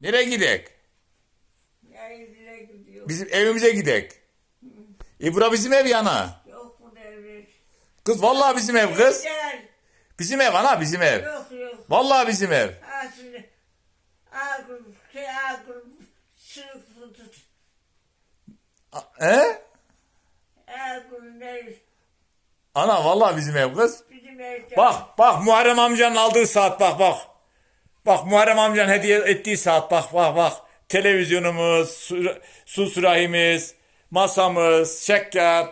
Nereye gidek? Bizim evimize gidek. E bura bizim ev yana. Yok mu devlet? Kız vallahi bizim ev kız. Bizim ev ana bizim ev. Yok yok. Vallahi bizim ev. Şey He? Ana vallahi bizim ev kız. Bizim evde. Bak bak Muharrem amcanın aldığı saat bak bak. Bak Muharrem amcanın hediye ettiği saat bak bak bak. Televizyonumuz, su, su sürahimiz, masamız, şeker.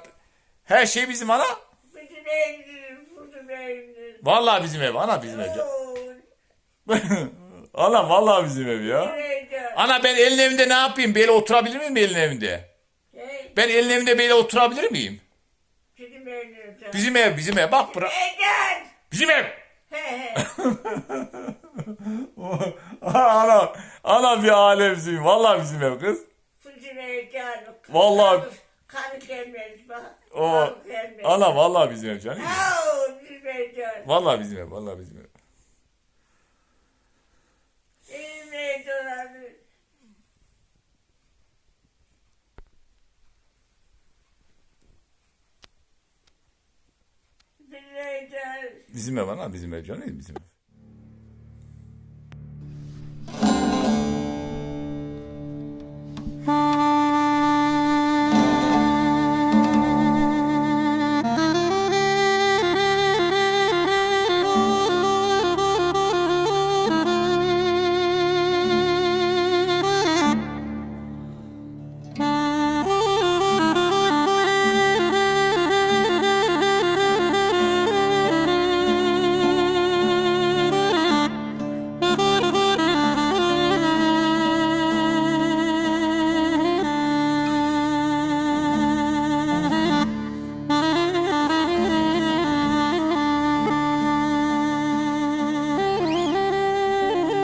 Her şey bizim ana. Bizim evde. Bizim evde. Vallahi bizim ev ana bizim ev. Ana vallahi bizim ev ya. Ana ben elin evinde ne yapayım? Böyle oturabilir miyim elin evinde? Ben elin evinde böyle oturabilir miyim? Bizim evde. Bizim ev, bizim ev. Bak bura. Evden. Bizim ev. Ana, ana bir alemsin. Vallahi bizim ev kız. Vallahi- Karı gelmez bak. O, ana vallahi bizim ev canım. Vallahi bizim ev, vallahi bizim ev. Bizim ev ana, bizim ev canım bizim ev.